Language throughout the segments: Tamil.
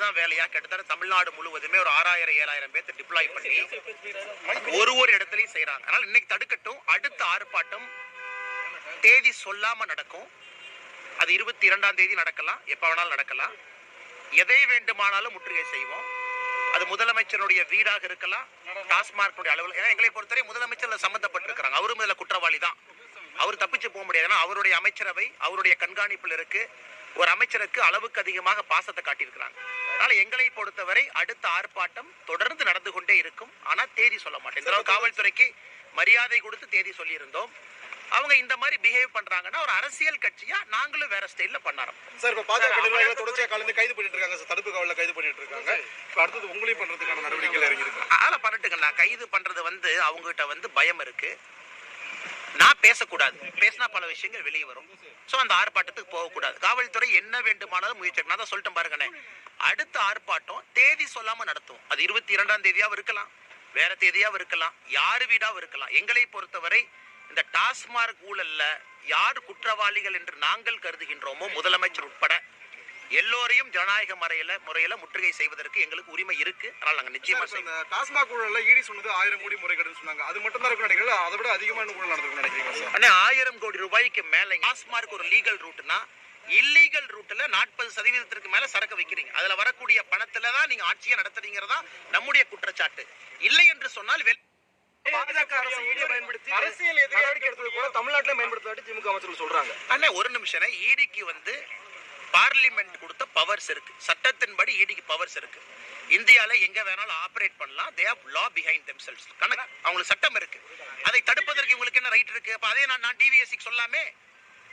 வேலையா? கிட்டத்தட்ட தமிழ்நாடு முழுவதுமே ஒரு ஆறாயிரம் ஏழாயிரம் பேர்த்து டிப்ளாய் பண்ணி ஒரு ஒரு இடத்துலையும் செய்யறாங்க அதனால இன்னைக்கு தடுக்கட்டும். அடுத்த ஆர்ப்பாட்டம் தேதி சொல்லாம நடக்கும். அது இருபத்தி இரண்டாம் தேதி நடக்கலாம். எப்ப வேணாலும் நடக்கலாம். எதை வேண்டுமானாலும் முற்றுகை செய்வோம். அது முதலமைச்சருடைய வீடாக இருக்கலாம். டாஸ்மார்க்குடைய அளவில். ஏன்னா எங்களை பொறுத்தவரை முதலமைச்சர் சம்மந்தப்பட்டிருக்கிறாங்க அவரும் இதுல குற்றவாளி தான். அவர் தப்பிச்சு போக முடியாது. ஏன்னா அவருடைய அமைச்சரவை அவருடைய கண்காணிப்பில் இருக்கு. ஒரு அமைச்சருக்கு அளவுக்கு அதிகமாக பாசத்தை காட்டியிருக்கிறாங்க. அதனால எங்களை பொறுத்தவரை அடுத்த ஆர்ப்பாட்டம் தொடர்ந்து நடந்து கொண்டே இருக்கும். ஆனா தேதி சொல்ல மாட்டேன். இந்த காவல்துறைக்கு மரியாதை கொடுத்து தேதி சொல்லியிருந்தோம். அவங்க இந்த மாதிரி பிஹேவ் பண்றாங்கன்னா ஒரு அரசியல் கட்சியா நாங்களும் வேற ஸ்டைல்ல பண்ண ஆரம்பிப்போம் சார் இப்ப பாஜக நிர்வாகிகள் தொடர்ச்சியா கலந்து கைது பண்ணிட்டு இருக்காங்க சார். தடுப்பு காவலில் கைது பண்ணிட்டு இருக்காங்க. இப்ப அடுத்தது உங்களையும் பண்றதுக்கான நடவடிக்கைகள் இறங்கி இருக்கு அதெல்லாம் பண்ணட்டுங்கண்ணா கைது பண்றது வந்து அவங்ககிட்ட வந்து பயம் இருக்கு. நான் பேசக்கூடாது. பேசினா பல விஷயங்கள் வெளியே வரும். ஸோ அந்த ஆர்ப்பாட்டத்துக்கு போகக்கூடாது. காவல்துறை என்ன வேண்டுமானாலும் முயற்சி நான் தான் சொல்லிட்டேன் பாருங்கண்ணே. அடுத்த ஆர்ப்பாட்டம் தேதி சொல்லாம நடத்தும். அது இருபத்தி இரண்டாம் தேதியாவும் இருக்கலாம். வேற தேதியாவும் இருக்கலாம். யார் வீடாவும் இருக்கலாம். எங்களை பொறுத்தவரை இந்த டாஸ்மார்க் ஊழல்ல யார் குற்றவாளிகள் என்று நாங்கள் கருதுகின்றோமோ முதலமைச்சர் உட்பட எல்லோரையும் ஜனநாயக முறையில முறையில முற்றுகை செய்வதற்கு எங்களுக்கு உரிமை இருக்கு. அதனால நாங்க நிச்சயமா செய்வோம். டாஸ்மாக் ஊழல்ல ஈடி சொன்னது ஆயிரம் கோடி முறைகேடுன்னு சொன்னாங்க. அது மட்டும் தான் இருக்கும் அதை விட அதிகமான ஊழல் நடந்திருக்கும் நினைக்கிறீங்களா சார்? அண்ணே ஆயிரம் கோடி ரூபாய்க்கு மேல டாஸ்மார்க் ஒரு லீகல் ரூட்னா இல்லீகல் ரூட்ல நாற்பது சதவீதத்திற்கு மேல சரக்கு வைக்கிறீங்க. அதுல வரக்கூடிய பணத்துல தான் நீங்க ஆட்சியை நடத்துறீங்கிறதா நம்முடைய குற்றச்சாட்டு. இல்லை என்று சொன்னால் பயன்படுத்தி அரசியல் எடுத்தது கூட தமிழ்நாட்டிலே பயன்படுத்தலாட்டி திமுக அமைச்சர்கள் சொல்றாங்க. அண்ணே ஒரு நிமிஷம் ஈடிக்கு வந்து பார்லிமெண்ட் கொடுத்த பவர்ஸ் இருக்கு. சட்டத்தின்படி ஈடிக்கு பவர்ஸ் இருக்கு. இந்தியால எங்க வேணாலும் ஆபரேட் பண்ணலாம். They have law behind themselves கணக்கு அவங்களுக்கு சட்டம் இருக்கு. அதை தடுப்பதற்கு இவங்களுக்கு என்ன ரைட் இருக்கு? அப்போ அதே நான் நான் டிவிஎஸ்சிக்கு சொல்லாமே?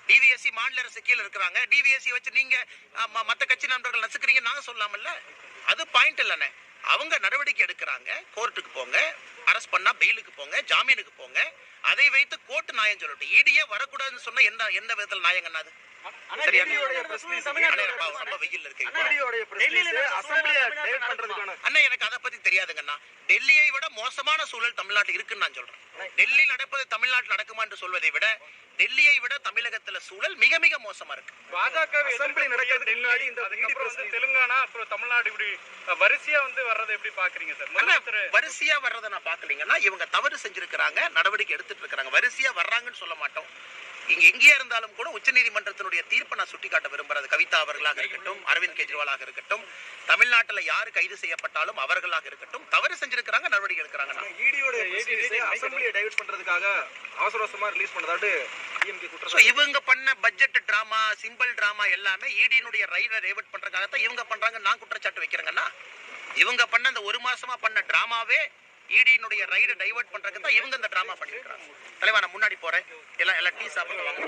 டிவிஎஸ்சி மாநில அரசு கீழே இருக்கிறாங்க. டிவிஎஸ்சி வச்சு நீங்க மற்ற ம- மத்த கட்சி நண்பர்கள் நசுக்கிறீங்க நாங்க சொல்லாமல்ல. அது பாயிண்ட் இல்லைண்ணே. அவங்க நடவடிக்கை எடுக்கிறாங்க. கோர்ட்டுக்கு போங்க. அரெஸ்ட் பண்ணா பெயிலுக்கு போங்க. ஜாமீனுக்கு போங்க. அதை வைத்து கோர்ட் நியாயம் சொல்லட்டும். ஈடியே வரக்கூடாதுன்னு சொன்னா என்ன எந்த விதத்தில் நியாயங்கண்ணா அது எனக்கு அதை பத்தி தெரியாதுங்கண்ணா டெல்லியை விட மோசமான சூழல் தமிழ்நாட்டில் இருக்குன்னு நான் சொல்றேன். டெல்லி நடப்பது தமிழ்நாட்டில் நடக்குமா என்று சொல்வதை விட டெல்லியை விட தமிழகத்துல சூழல் மிக மிக மோசமா இருக்கு. பாஜக அசெம்பிளி முன்னாடி இந்த தெலுங்கானா அப்புறம் தமிழ்நாடு இப்படி வரிசையா வந்து வர்றதை எப்படி பாக்குறீங்க சார்? வரிசையா வர்றதை நான் பாக்கலீங்கன்னா இவங்க தவறு செஞ்சிருக்கிறாங்க நடவடிக்கை எடுத்துட்டு இருக்காங்க வரிசையா வர்றாங்கன்னு சொல்ல மாட்டோம். இங்க எங்கேயா இருந்தாலும் கூட உச்சநீதிமன்றத்தினுடைய தீர்ப்பை நான் சுட்டிக்காட்ட விரும்புறது கவிதா அவர்களாக இருக்கட்டும் அரவிந்த் கெஜ்ரிவாலாக இருக்கட்டும் தமிழ்நாட்டுல யாரு கைது செய்யப்பட்டாலும் அவர்களாக இருக்கட்டும் தவறு செஞ்சிருக்கிறாங்க நடவடிக்கை எடுக்கிறாங்க இவங்க பண்ண பட்ஜெட் டிராமா சிம்பிள் டிராமா எல்லாமே ஈடியினுடைய ரைடை டைவர்ட் பண்றதுக்காக தான் இவங்க பண்றாங்க நான் குற்றச்சாட்டு வைக்கிறேங்கன்னா இவங்க பண்ண அந்த ஒரு மாசமா பண்ண டிராமாவே ஈடியினுடைய ரைடை டைவர்ட் பண்றதுக்கு தான் இவங்க இந்த டிராமா பண்ணிருக்காங்க தலைவா நான் முன்னாடி போறேன். எல்லாம் எல்லாம் டீ சாப்பிட்டு வாங்க.